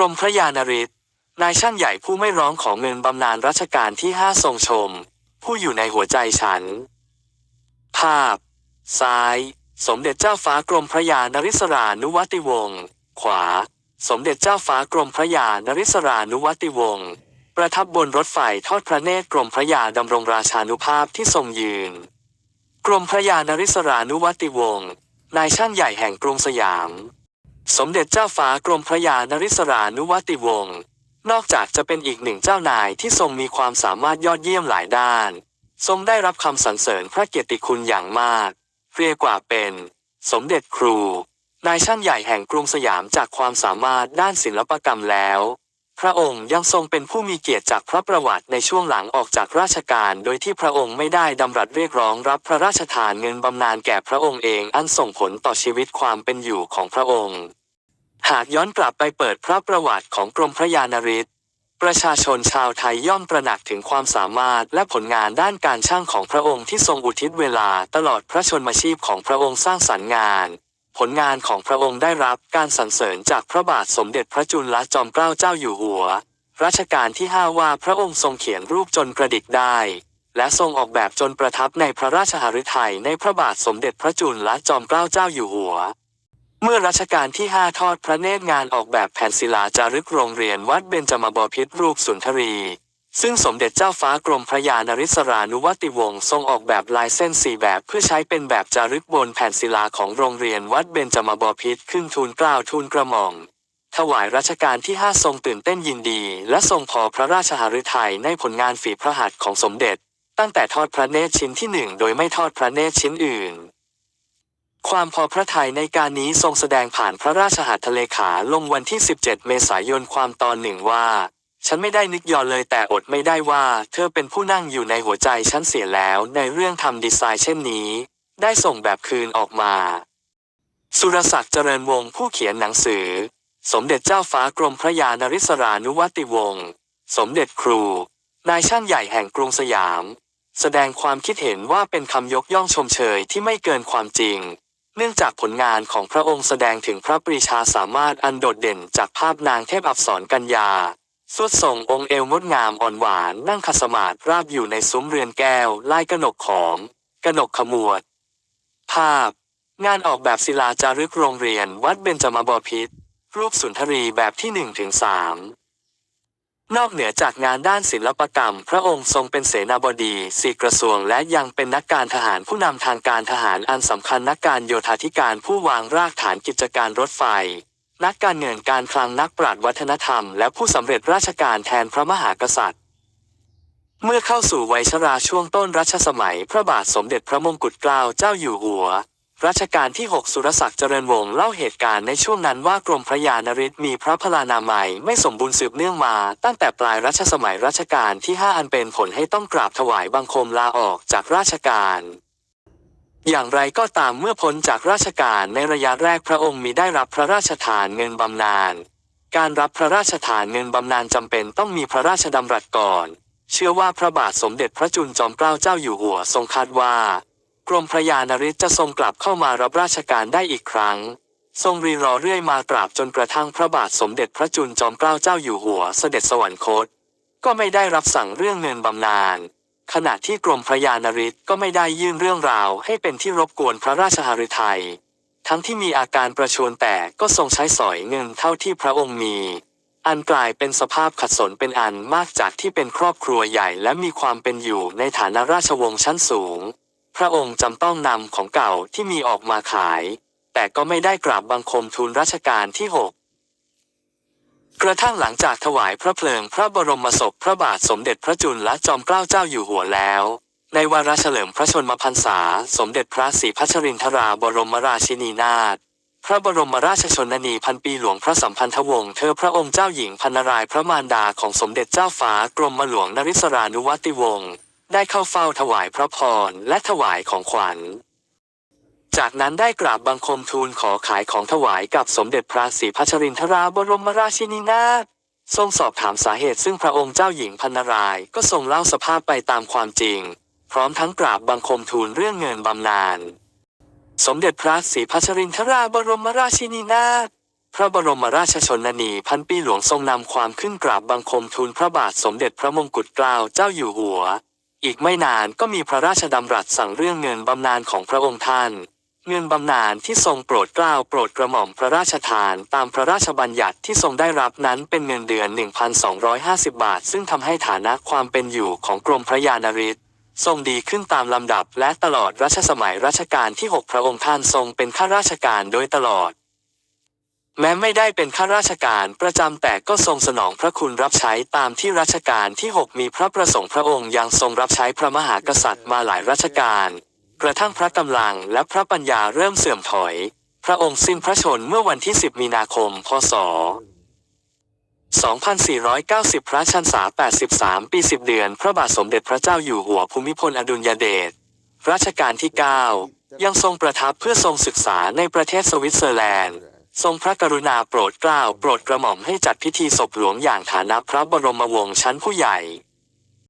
รมพระยานริศนายช่างใหญ่ผู้ไม่ร้องของเงินบำนาญรัชกาลที่ห้าทรงชม ผู้อยู่ในหัวใจฉัน ภาพ ซ้าย สมเด็จเจ้าฟ้ากรมพระยานริศรานุวัติวงศ์ขวา สมเด็จเจ้าฟ้ากรมพระยานริศรานุวัติวงศ์ประทับบนรถไฟทอดพระเนตรกรมพระยาดำรงราชานุภาพที่ทรงยืน กรมพระยานริศรานุวัติวงศ์นายช่างใหญ่แห่งกรุงสยาม สมเด็จเจ้าฟ้ากรมพระยานริศรานุวัติวงศ์นอกจากจะเป็นอีกหนึ่งเจ้านายที่ทรงมีความสามารถยอดเยี่ยมหลายด้าน ทรงได้รับคำสรรเสริญพระเกียรติคุณอย่างมาก เรียกว่าเป็น สมเด็จครู นายช่างใหญ่แห่งกรุงสยามจากความสามารถด้านศิลปกรรมแล้ว พระองค์ยังทรงเป็นผู้มีเกียรติจากพระประวัติในช่วงหลังออกจากราชการโดยที่พระองค์ไม่ได้ดำรัสเรียกร้องรับพระราชทานเงินบำนาญแก่พระองค์เองอันส่งผลต่อชีวิตความเป็นอยู่ของพระองค์ หากย้อนกลับไปเปิดพระประวัติของกรมพระยานริศประชาชนชาวไทยย่อมตระหนักถึงความสามารถและผลงานด้านการช่างของพระองค์ที่ทรงอุทิศเวลาตลอดพระชนมชีพของพระองค์สร้างสรรค์งาน ผลงานของพระองค์ได้รับการสรรเสริญจากพระบาทสมเด็จพระจุลจอมเกล้าเจ้าอยู่หัว รัชกาลที่ห้าว่าพระองค์ทรงเขียนรูปจนกระดิกได้ และทรงออกแบบจนประทับในพระราชหฤทัยในพระบาทสมเด็จพระจุลจอมเกล้าเจ้าอยู่หัว เมื่อรัชกาลที่ห้าทอดพระเนตรงานออกแบบแผ่นศิลาจารึกโรงเรียนวัดเบญจมบพิตรรูปสุนทรี ซึ่งสมเด็จเจ้าฟ้ากรมพระยานริศรานุวัติวงศ์ทรงออกแบบลายเส้นสี่แบบเพื่อใช้เป็นแบบจารึกบนแผ่นศิลาของโรงเรียนวัดเบญจมบพิตรขึ้นทูลเกล้าทูลกระหม่อมถวายรัชกาลที่ห้าทรงตื่นเต้นยินดี และทรงพอพระราชหฤทัยในผลงานฝีพระหัตถ์ของสมเด็จ ตั้งแต่ทอดพระเนตรชิ้นที่หนึ่งโดยไม่ทอดพระเนตรชิ้นอื่น ความพอพระทัยในการนี้ทรงแสดงผ่านพระราชหัตถเลขาลงวันที่ 17 เมษายนความตอนหนึ่งว่า ฉันไม่ได้นึกยอเลยแต่อดไม่ได้ว่า เธอเป็นผู้นั่งอยู่ในหัวใจฉันเสียแล้วในเรื่องทำดีไซน์เช่นนี้ ได้ส่งแบบคืนออกมา สุรศักดิ์เจริญวงศ์ผู้เขียนหนังสือ สมเด็จเจ้าฟ้ากรมพระยานริศรานุวัติวงศ์สมเด็จครู นายช่างใหญ่แห่งกรุงสยาม แสดงความคิดเห็นว่าเป็นคำยกย่องชมเชยที่ไม่เกินความจริง เนื่องจากผลงานของพระองค์แสดงถึงพระปรีชาสามารถอันโดดเด่นจากภาพนางเทพอับสรกัญญาสวดทรงองค์เอวงดงามอ่อนหวานนั่งขัดสมาธิราบอยู่ในซุ้มเรือนแก้วลายกระหนกขอมกระหนกขมวด ภาพ งานออกแบบศิลาจารึกโรงเรียนวัดเบญจมาบพิตรรูปสุนทรีแบบที่หนึ่งถึงสาม นอกเหนือจากงานด้านศิลปกรรม พระองค์ทรงเป็นเสนาบดีสี่กระทรวง และยังเป็นนักการทหารผู้นำทางการทหารอันสำคัญนักการโยธาธิการผู้วางรากฐานกิจการรถไฟ นักการเงินการคลังนักปราชญ์วัฒนธรรม และผู้สำเร็จราชการแทนพระมหากษัตริย์ เมื่อเข้าสู่วัยชราช่วงต้นรัชสมัย พระบาทสมเด็จพระมงกุฎเกล้าเจ้าอยู่หัว รัชกาลที่ 6 สุรศักดิ์เจริญวงศ์เล่าเหตุการณ์ในช่วงนั้นว่ากรมพระยานริศมีพระพลานามัยไม่สมบูรณ์สืบเนื่องมา ตั้งแต่ปลายรัชสมัยรัชกาลที่ 5 อันเป็นผลให้ต้องกราบถวายบังคมลาออกจากราชการอย่างไรก็ตามเมื่อพ้นจากราชการในระยะแรกพระองค์มีได้รับพระราชทานเงินบำนาญ การรับพระราชทานเงินบำนาญจำเป็นต้องมีพระราชดำรัสก่อน เชื่อว่าพระบาทสมเด็จพระจุลจอมเกล้าเจ้าอยู่หัวทรงคาดว่า กรมพระยานริศจะทรงกลับเข้ามารับราชการได้อีกครั้ง ทรงรีรอเรื่อยมาตราบจนกระทั่งพระบาทสมเด็จพระจุลจอมเกล้าเจ้าอยู่หัวเสด็จสวรรคต ก็ไม่ได้รับสั่งเรื่องเงินบำนาญขณะที่กรมพระยานริศก็ไม่ได้ยื่นเรื่องราวให้เป็นที่รบกวนพระราชหฤทัยทั้งที่มีอาการประชวรแต่ก็ทรงใช้สอยเงินเท่าที่พระองค์มี อันกลายเป็นสภาพขัดสนเป็นอันมากจากที่เป็นครอบครัวใหญ่และมีความเป็นอยู่ในฐานะราชวงศ์ชั้นสูง ระองค์จำต้องนำของเก่าที่มีออกมาขาย แต่ก็ไม่ได้กราบบังคมทูลรัชกาลที่หกกระทั่งหลังจากถวายพระเพลิงพระบรมศพพระบาทสมเด็จพระจุลและจอมเกล้าเจ้าอยู่หัวแล้ว ในวาระเฉลิมพระชนมพรรษา สมเด็จพระศรีพัชรินทราบรมราชินีนาถพระบรมราชชนนีพันปีหลวงพระสัมพันธวงศ์เธอพระองค์เจ้าหญิงพันนารายพระมารดาของสมเด็จเจ้าฟ้ากรมหลวงนริศรานุวัติวงศ์ ได้เข้าเฝ้าถวายพระพรและถวายของขวัญ จากนั้นได้กราบบังคมทูลขอขายของถวายกับสมเด็จพระศรีพัชรินทราบรมราชินีนาถทรงสอบถามสาเหตุซึ่งพระองค์เจ้าหญิงพันนารายก็ทรงเล่าสภาพไปตามความจริง พร้อมทั้งกราบบังคมทูลเรื่องเงินบำนาญสมเด็จพระศรีพัชรินทราบรมราชินีนาถพระบรมราชชนนีพันปีหลวงทรงนำความขึ้นกราบบังคมทูลพระบาทสมเด็จพระมงกุฎเกล้าเจ้าอยู่หัว อีกไม่นานก็มีพระราชดำรัสสั่งเรื่องเงินบำนาญของพระองค์ท่าน เงินบำนาญที่ทรงโปรดเกล้าโปรดกระหม่อมพระราชทาน ตามพระราชบัญญัติที่ทรงได้รับนั้นเป็นเงินเดือน 1,250 บาท ซึ่งทำให้ฐานะความเป็นอยู่ของกรมพระยานริศทรงดีขึ้นตามลำดับและตลอดรัชสมัยรัชกาลที่ 6 พระองค์ท่านทรงเป็นข้าราชการโดยตลอด แม้ไม่ได้เป็นข้าราชการประจำแต่ก็ทรงสนองพระคุณรับใช้ตามที่รัชกาลที่ 6 มีพระประสงค์พระองค์ยังทรงรับใช้พระมหากษัตริย์มาหลายรัชกาลกระทั่งพระกำลังและพระปัญญาเริ่มเสื่อมถอย พระองค์สิ้นพระชนเมื่อวันที่ 10 มีนาคม พศ 2490 พระชันษา 83 ปี 10 เดือน พระบาทสมเด็จพระเจ้าอยู่หัวภูมิพลอดุลยเดชรัชกาลที่ 9 ยังทรงประทับเพื่อทรงศึกษาในประเทศสวิตเซอร์แลนด์ ทรงพระกรุณาโปรดเกล้าโปรดกระหม่อมให้จัดพิธีศพหลวงอย่างฐานะพระบรมวงศ์ชั้นผู้ใหญ่